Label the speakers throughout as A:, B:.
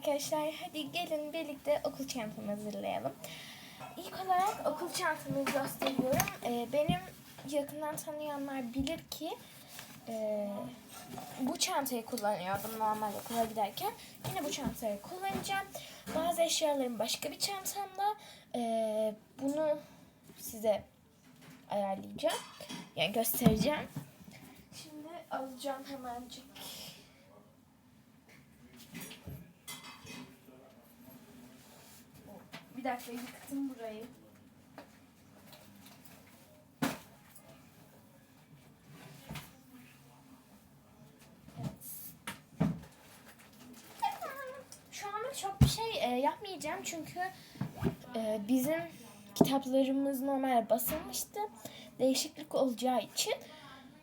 A: arkadaşlar hadi gelin birlikte okul çantamı hazırlayalım. İlk olarak okul çantamı gösteriyorum. Ee, benim yakından tanıyanlar bilir ki e, bu çantayı kullanıyordum normal okula giderken. Yine bu çantayı kullanacağım. Bazı eşyalarım başka bir çantamda. Ee, bunu size ayarlayacağım. Yani göstereceğim. Şimdi alacağım hemencik. Bir dakika yıktım burayı. Çok bir şey e, yapmayacağım çünkü e, bizim kitaplarımız normal basılmıştı. Değişiklik olacağı için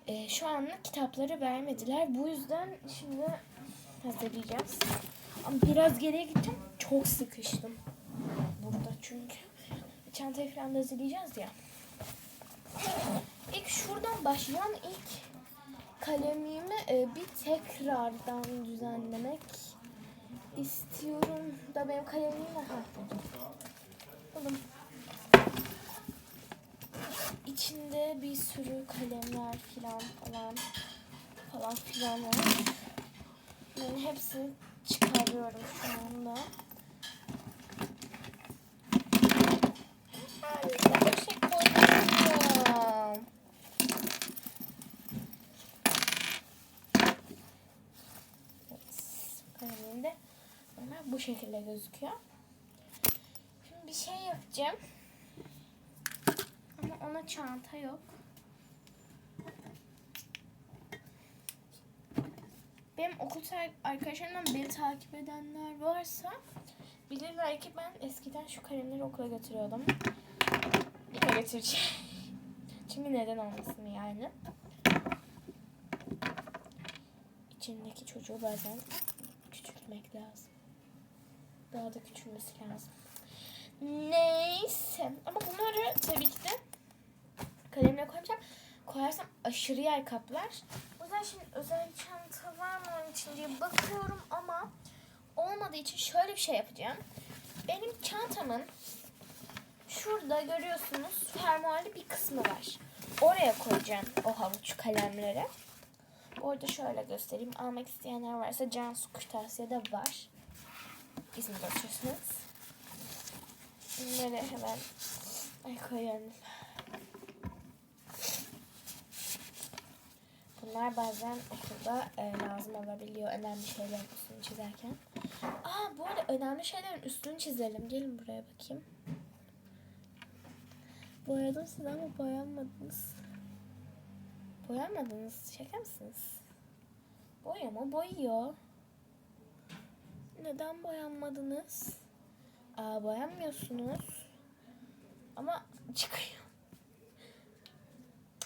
A: e, şu anlık kitapları vermediler. Bu yüzden şimdi hazırlayacağız. Ama biraz geriye gittim. Çok sıkıştım çünkü. Çantayı falan da hazırlayacağız ya. İlk şuradan başlayan ilk kalemimi e, bir tekrardan düzenlemek istiyorum. Da benim kalemim ha. Buldum. İçinde bir sürü kalemler filan falan falan filan var. Ben hepsini çıkarıyorum şu anda. Ay, bir şey koyamıyorum. Evet, kaleminde normal bu şekilde gözüküyor. Şimdi bir şey yapacağım. Ama ona çanta yok. Benim okul arkadaşlarımdan beni takip edenler varsa bilirler ki ben eskiden şu kalemleri okula götürüyordum. Yine götüreceğim. Çünkü neden olmasın yani. İçindeki çocuğu bazen küçültmek lazım. Daha da küçülmesi lazım. Neyse. Ama bunları tabii ki de kalemle koymayacağım. Koyarsam aşırı yer kaplar. O yüzden şimdi özel çanta var mı onun için diye bakıyorum ama olmadığı için şöyle bir şey yapacağım. Benim çantamın şurada görüyorsunuz fermuarlı bir kısmı var. Oraya koyacağım o havuç kalemleri. Orada şöyle göstereyim. Almak isteyenler varsa Cansu Kırtasiye'de var. İzin götürürsünüz. Bunları hemen ay koyalım. Bunlar bazen okulda e, lazım olabiliyor önemli şeylerin üstünü çizerken. Aa bu arada önemli şeylerin üstünü çizelim. Gelin buraya bakayım. Boyadım siz ama boyanmadınız. Boyanmadınız. Şaka mısınız? Boyama boyuyor. Neden boyanmadınız? Aa, boyanmıyorsunuz. Ama çıkıyor.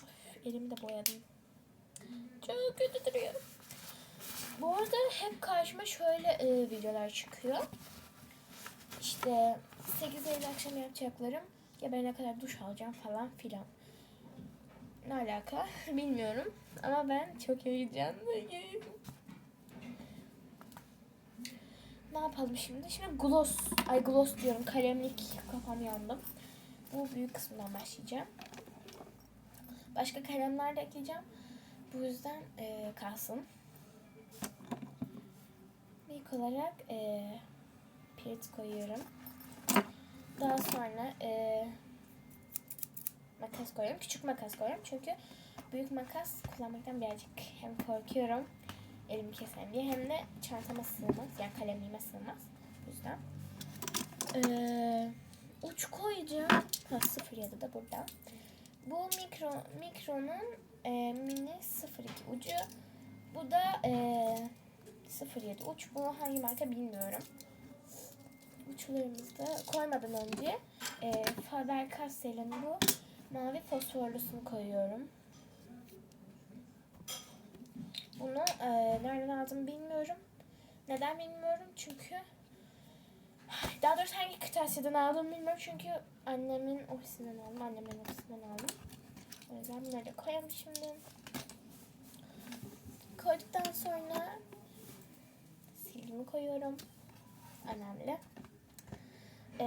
A: Of, elimi de boyadım. Çok kötü duruyor. Bu arada hep karşıma şöyle e, videolar çıkıyor. İşte 8 Eylül akşam yapacaklarım. Geberene kadar duş alacağım falan filan. Ne alaka bilmiyorum. Ama ben çok heyecanlıyım. Ne yapalım şimdi? Şimdi gloss, ay gloss diyorum kalemlik kafam yandım. Bu büyük kısmından başlayacağım. Başka kalemler de ekleyeceğim. Bu yüzden e, kalsın. İlk olarak e, pirit koyuyorum. Daha sonra e, makas koyuyorum. Küçük makas koyuyorum çünkü büyük makas kullanmaktan birazcık hem korkuyorum elimi keser diye hem de çantama sığmaz. Yani kalemliğime sığmaz. Bu yüzden. Ee, uç koyacağım. Ha 07 de burada. Bu mikro mikronun e, mini 02 ucu. Bu da e, 07 uç. Bu hangi marka bilmiyorum. Uçlarımızı da koymadan önce e, Faber-Castell'in bu mavi fosforlusunu koyuyorum. Bunu e, nereden aldım bilmiyorum. Neden bilmiyorum çünkü daha doğrusu hangi kırtasiyeden aldım bilmiyorum çünkü annemin ofisinden aldım. Annemin ofisinden aldım. O yüzden bunları da koyalım şimdi. Koyduktan sonra silgimi koyuyorum. önemli. Ee,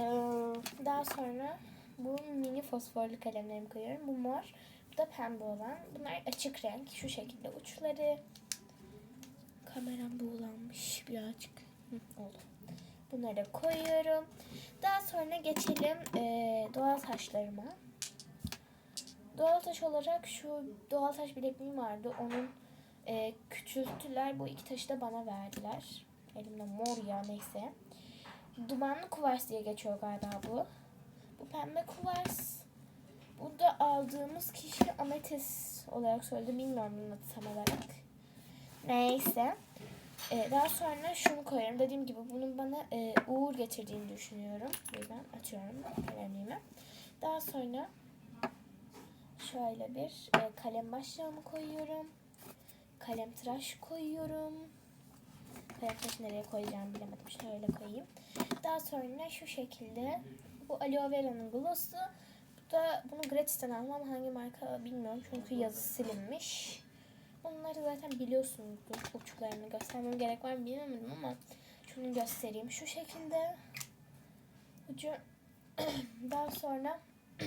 A: daha sonra bu mini fosforlu kalemlerimi koyuyorum. Bu mor, bu da pembe olan. Bunlar açık renk. Şu şekilde uçları. Kameram buğulanmış birazcık. Hı, oldu. Bunları koyuyorum. Daha sonra geçelim eee, doğal taşlarıma. Doğal taş olarak şu doğal taş bilekliğim vardı. Onun eee küçülttüler. Bu iki taşı da bana verdiler. Elimde mor ya neyse. Dumanlı kuvars diye geçiyor galiba bu. Bu pembe kuvars. Bu da aldığımız kişi ametis olarak söyledi. Bilmiyorum bunun adı tam olarak. Neyse. Ee, daha sonra şunu koyarım. Dediğim gibi bunun bana e, uğur getirdiğini düşünüyorum. O yüzden atıyorum kalemliğimi. Daha sonra şöyle bir e, kalem başlığımı koyuyorum. Kalem tıraş koyuyorum. Tıraşı nereye koyacağımı bilemedim. Şöyle koyayım. Daha sonra şu şekilde bu aloe vera'nın glossu. Bu da bunu gratisten aldım ama hangi marka bilmiyorum. Çünkü yazı silinmiş. Bunları zaten biliyorsunuzdur. Uçlarını göstermem gerek var mı bilemedim ama şunu göstereyim. Şu şekilde ucu daha sonra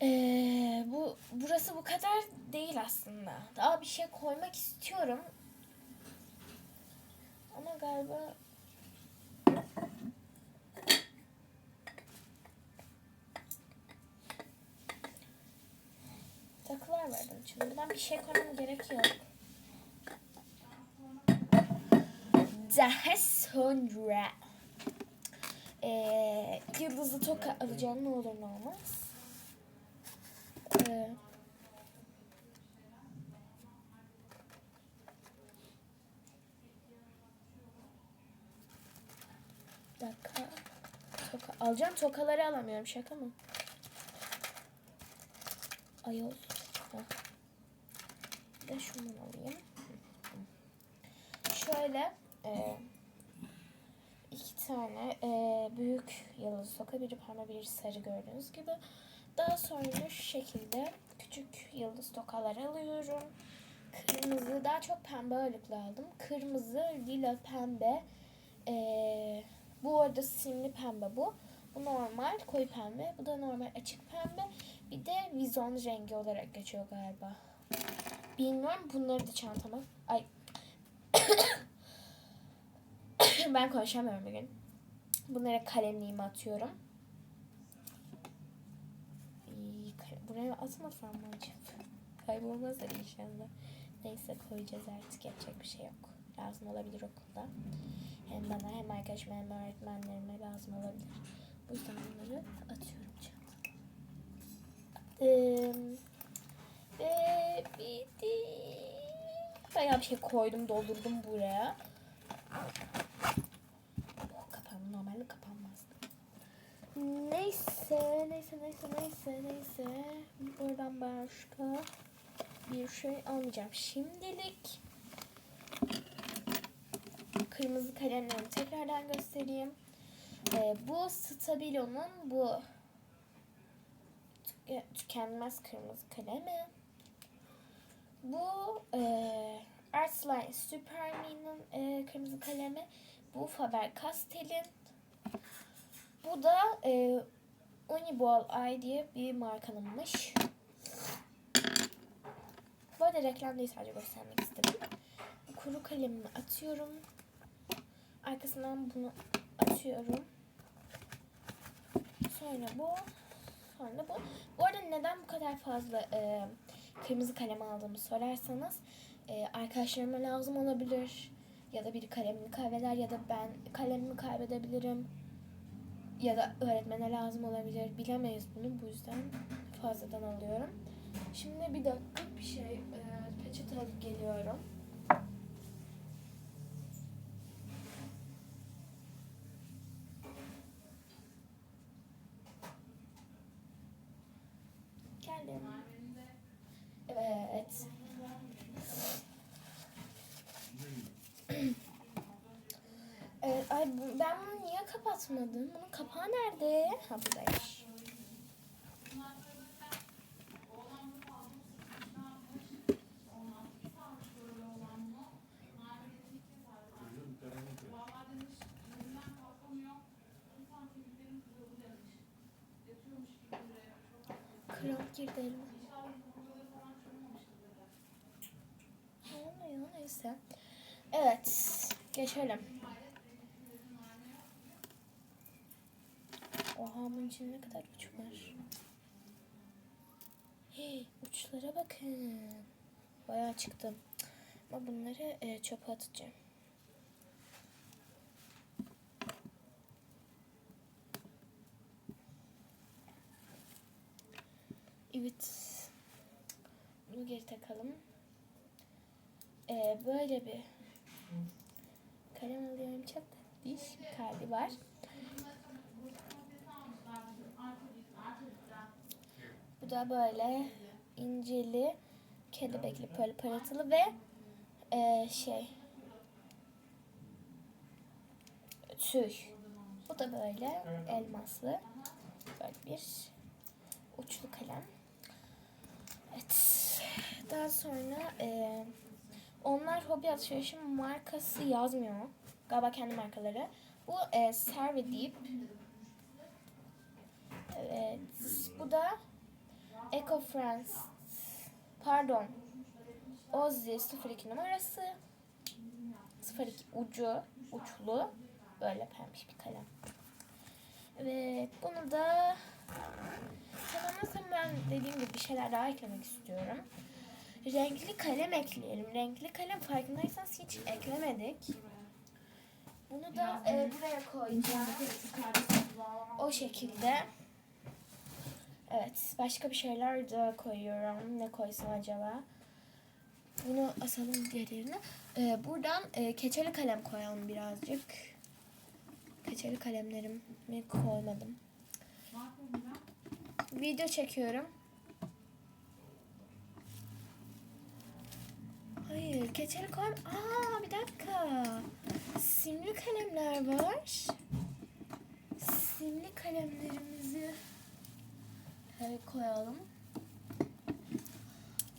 A: eee, bu burası bu kadar değil aslında. Daha bir şey koymak istiyorum. Ama galiba takılar var bunun içinde. Buradan bir şey koymam gerek yok. Daha sonra eee yıldızlı toka alacağım ne olur ne olmaz. Eee, dakika. Toka. Alacağım tokaları alamıyorum şaka mı? Ayol. Heh. Bir şundan alayım. Şöyle e, iki tane e, büyük yıldız soka biri pembe biri sarı gördüğünüz gibi. Daha sonra şu şekilde küçük yıldız tokalar alıyorum. Kırmızı daha çok pembe ağırlıklı aldım. Kırmızı, lila, pembe. E, bu arada simli pembe bu. Bu normal koyu pembe. Bu da normal açık pembe. Bir de vizon rengi olarak geçiyor galiba. Bilmiyorum. Bunları da çantama. Ay. ben konuşamıyorum bugün. Bunlara kalemliğimi atıyorum. Buraya atmasam mı acaba? Kaybolmazlar inşallah. Neyse koyacağız artık yapacak bir şey yok. Lazım olabilir okulda. Hem bana hem arkadaşıma hem öğretmenlerime lazım olabilir. Bu yüzden bunları atıyorum çantama. Attım. Ve bitti. Bayağı bir şey koydum, doldurdum buraya. Oh, kapandı. Normalde kapanmazdı. Neyse, neyse, neyse, neyse, neyse. Buradan başka bir şey almayacağım. Şimdilik kırmızı kalemlerimi tekrardan göstereyim. Ee, bu Stabilo'nun bu tüke- tükenmez kırmızı kalemi. Bu e, Artsline Superme'nin e, kırmızı kalemi. Bu Faber-Castell'in. Bu da e, Uniball Eye diye bir markanınmış. Bu arada reklam değil sadece göstermek istedim. Kuru kalemimi atıyorum. Arkasından bunu atıyorum. Sonra bu. Sonra bu. Bu arada neden bu kadar fazla e, kırmızı kalem aldığımı sorarsanız e, arkadaşlarıma lazım olabilir. Ya da biri kalemini kaybeder ya da ben kalemimi kaybedebilirim. Ya da öğretmene lazım olabilir. Bilemeyiz bunu. Bu yüzden fazladan alıyorum. Şimdi bir dakika bir şey e, peçete alıp geliyorum. Neden kapatmadın? Bunun kapağı nerede? Ha buradaymış. Kral girdi elime. Olmuyor neyse. Evet. Geçelim. Oha bunun içinde ne kadar uç var. Hey, uçlara bakın. Bayağı çıktı. Ama bunları e, çöpe atacağım. Evet. Bunu geri takalım. Ee, böyle bir kalem alıyorum. Çok diş bir kalbi var. Da böyle inceli, kelebekli, böyle parıltılı ve e, şey tüy. Bu da böyle elmaslı. Böyle bir uçlu kalem. Evet. Daha sonra e, onlar hobi alışverişi markası yazmıyor. Galiba kendi markaları. Bu e, Serve Deep. Evet. Bu da Eco France. Pardon. Ozzy 02 numarası. 02 ucu. Uçlu. Böyle pembiş bir kalem. Evet. Bunu da Sanırım ben dediğim gibi bir şeyler daha eklemek istiyorum. Renkli kalem ekleyelim. Renkli kalem farkındaysanız hiç eklemedik. Bunu da e, buraya koyacağım. O şekilde. Evet. Başka bir şeyler de koyuyorum. Ne koysam acaba? Bunu asalım diğer yerine. E, buradan e, keçeli kalem koyalım birazcık. Keçeli kalemlerimi koymadım. Video çekiyorum. Hayır, keçeli kalem. Aa, bir dakika. Simli kalemler var. Simli kalemlerimizi şöyle koyalım.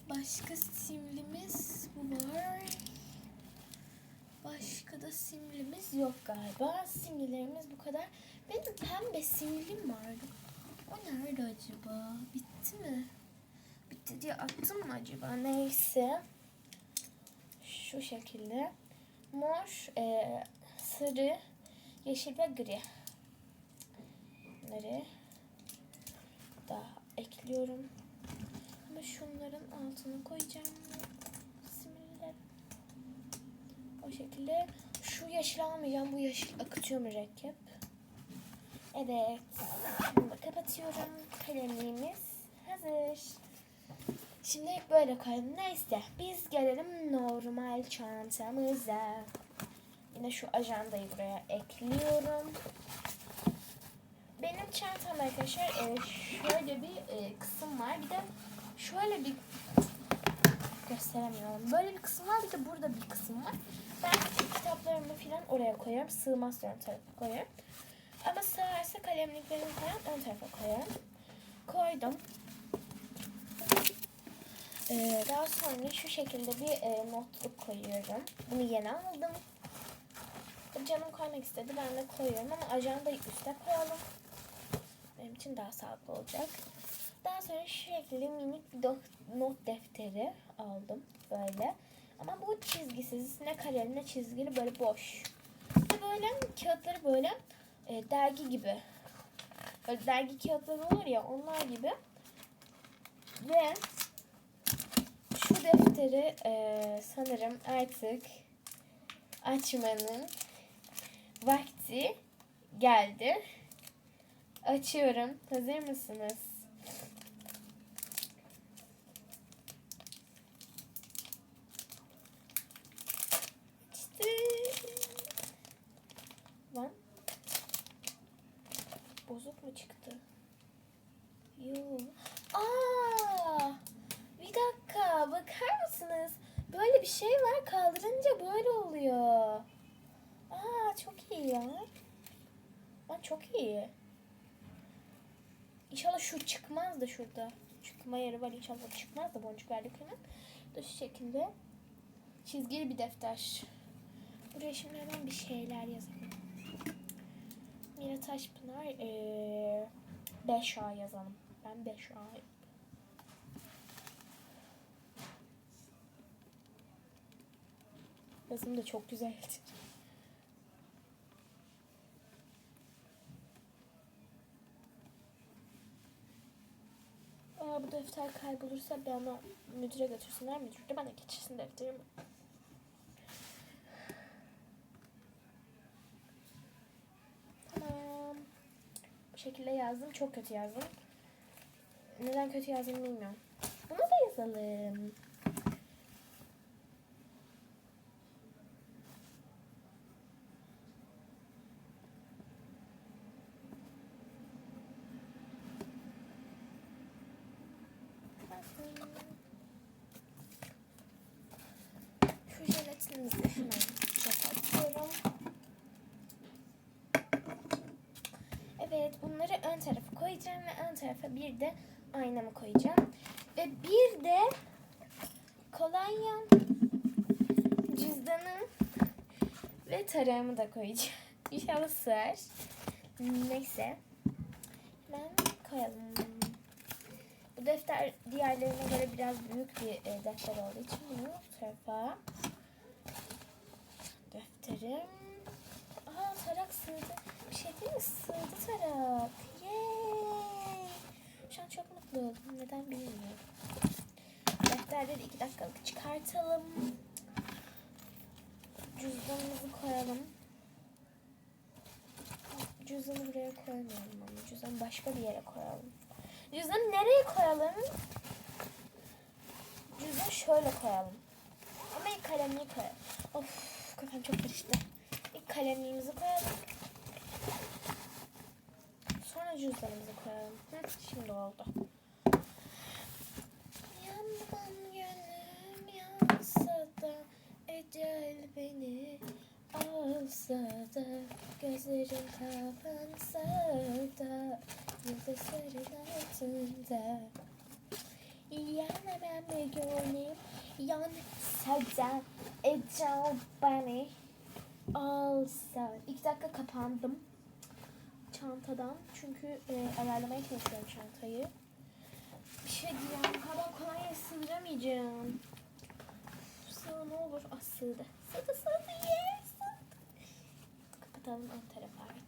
A: Başka simlimiz var. Başka da simlimiz yok galiba. Simlilerimiz bu kadar. Benim pembe simlim vardı. O nerede acaba? Bitti mi? Bitti diye attım mı acaba? Neyse. Şu şekilde. Mor, e, sarı, yeşil ve gri. Bunları ekliyorum. Ama şunların altına koyacağım. Similler. O şekilde. Şu yeşil almayacağım. Bu yeşil akıtıyor mürekkep. Evet. Şimdi kapatıyorum. Kalemliğimiz hazır. Şimdi böyle koyalım. Neyse. Biz gelelim normal çantamıza. Yine şu ajandayı buraya ekliyorum. Çantamda arkadaşlar e, şöyle bir e, kısım var. Bir de şöyle bir gösteremiyorum. Böyle bir kısım var. Bir de burada bir kısım var. Ben kitaplarımı falan oraya koyarım. Sığmaz ön tarafa koyarım. Ama sığarsa kalemliklerimi falan ön tarafa koyarım. Koydum. Ee, daha sonra şu şekilde bir e, notluk koyuyorum. Bunu yeni aldım. Canım koymak istedi. Ben de koyuyorum ama ajandayı üste koyalım. Benim için daha sağlıklı olacak. Daha sonra şu şekilde minik not defteri aldım. Böyle. Ama bu çizgisiz. Ne kareli ne çizgili böyle boş. Ve böyle kağıtları böyle e, dergi gibi. Böyle dergi kağıtları olur ya onlar gibi. Ve şu defteri e, sanırım artık açmanın vakti geldi. Açıyorum. Hazır mısınız? İşte. Lan. Bozuk mu çıktı? Yok. Aa! Bir dakika. Bakar mısınız? Böyle bir şey var. Kaldırınca böyle oluyor. Aa çok iyi ya. Aa, çok iyi. İnşallah şu çıkmaz da şurada. Çıkma yeri var inşallah çıkmaz da boncuk verdik hemen. Da şu şekilde çizgili bir defter. Buraya şimdi hemen bir şeyler yazalım. Mira Taşpınar ee, 5A yazalım. Ben 5A Yazım da çok güzeldi. Aa, bu defter kaybolursa bir ama müdüre götürsünler. Müdür de bana geçirsin defterimi. Tamam. Bu şekilde yazdım. Çok kötü yazdım. Neden kötü yazdım bilmiyorum. Bunu da yazalım. Şu jelatinimizi hemen kapatıyorum. Evet bunları ön tarafa koyacağım ve ön tarafa bir de aynamı koyacağım. Ve bir de kolonyam, cüzdanım ve tarağımı da koyacağım. İnşallah sığar. Neyse. Hemen koyalım. Bu defter diğerlerine göre biraz büyük bir e, defter olduğu için bunu bu tarafa defterim. Aa tarak sığdı. Bir şey değil mi? Sığdı tarak. Yay! Şu an çok mutlu oldum. Neden bilmiyorum. Defterleri iki dakikalık çıkartalım. Cüzdanımızı koyalım. Cüzdanı buraya koymayalım ama cüzdanı başka bir yere koyalım. Cüzdanı nereye koyalım? Cüzdanı şöyle koyalım. Ama ilk kalemliği koyalım. Of kafam çok karıştı. İlk kalemliğimizi koyalım. Sonra cüzdanımızı koyalım. Hı, şimdi oldu. Yanmam gönlüm yansa da ecel beni alsa da gözlerim kapansa da yıldızların altında Yanmam gönlüm yansa da ecel beni alsa İki dakika kapandım çantadan çünkü e, ayarlamaya çalışıyorum çantayı. Bir şey diyeceğim. Bu kadar kolay sığdıramayacağım. Sığ ne olur. Ah sığdı. Sığdı sığdı. Yes. Sığdı. Kapatalım ön tarafa artık.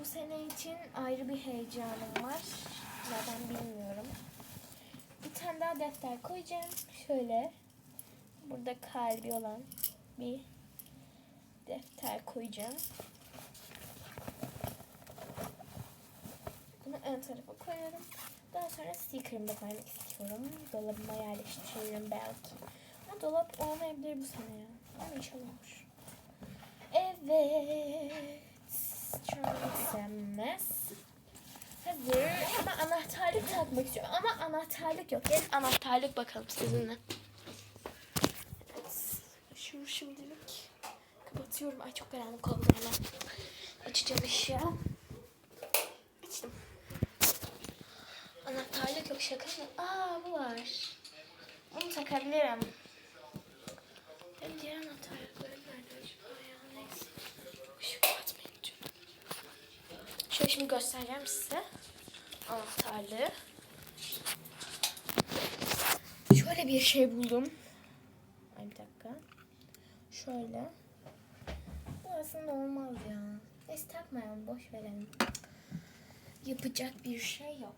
A: Bu sene için ayrı bir heyecanım var. Neden bilmiyorum. Bir tane daha defter koyacağım. Şöyle. Burada kalbi olan bir defter koyacağım. Tarafa koyuyorum. Daha sonra sticker'ımı da koymak istiyorum. Dolabıma yerleştiririm belki. Ama dolap olmayabilir bu sene ya. Ama inşallah olur. Evet. Çok sevmez. Hazır. Ama anahtarlık takmak istiyorum. Ama anahtarlık yok. Gelin anahtarlık bakalım sizinle. Evet. Şu şimdilik kapatıyorum. Ay çok karanlık oldu hemen. Açacağım ışığı. Anahtarlık yok şaka mı? Aa bu var. Bunu takabilirim. Benim diğer anahtarlıklarım nerede acaba ya? Şöyle şimdi göstereceğim size. Anahtarlığı. Şöyle bir şey buldum. Ay bir dakika. Şöyle. Bu aslında olmaz ya. Neyse takmayalım. Boş verelim. Yapacak bir şey yok.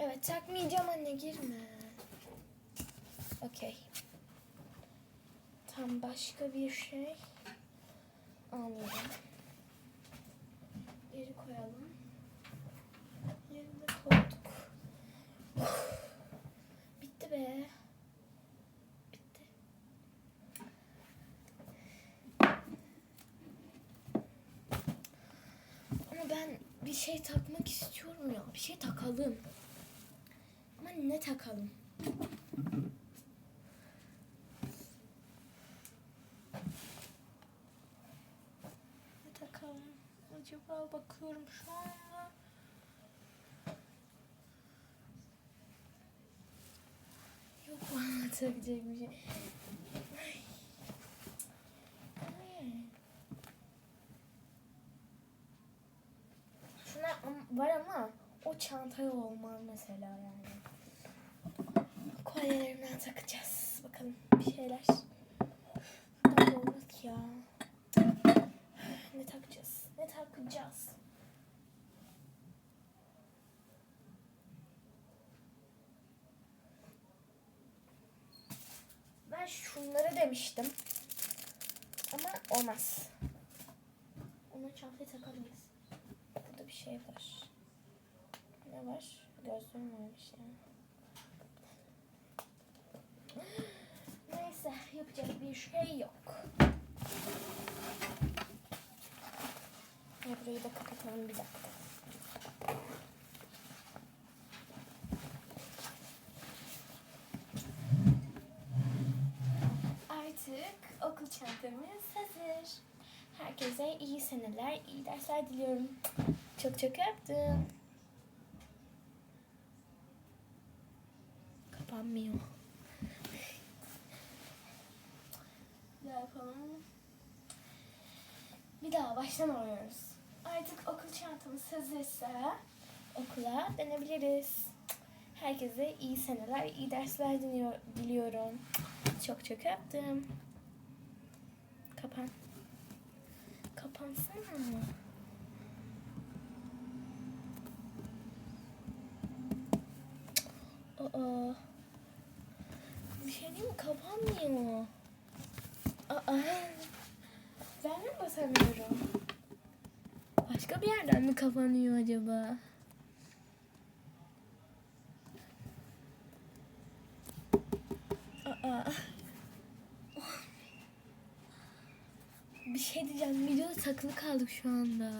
A: Evet takmayacağım anne girme. Okey. Tam başka bir şey. Anladım. Geri koyalım. Yerine koyduk. Bitti be. Bitti. Ama ben bir şey takmak istiyorum ya. Bir şey takalım ne takalım? Ne takalım? Acaba bakıyorum şu anda. Yok bana takacak bir şey. Şuna var ama o çantaya olmaz mesela yani. Kolyelerinden takacağız. Bakalım bir şeyler. Daha da olmaz ki ya. Ne takacağız? Ne takacağız? Ben şunları demiştim. Ama olmaz. Ona çantayı takamayız. Burada bir şey var. Ne var? Gözlüğüm varmış ya. Neyse yapacak bir şey yok. Ya burayı da kapatalım bir dakika. Artık okul çantamız hazır. Herkese iyi seneler, iyi dersler diliyorum. Çok çok öptüm. Kapanmıyor. Ne yapalım? Bir daha baştan oynuyoruz. Artık okul çantamız hazırsa okula dönebiliriz. Herkese iyi seneler, iyi dersler diliyor- diliyorum. Çok çok öptüm. Kapan. Kapansana mı? Aa. Bir şey değil mi? Kapanmıyor. Aa. Ben mi basamıyorum? Başka bir yerden mi kapanıyor acaba? Aa. Bir şey diyeceğim. Videoda takılı kaldık şu anda.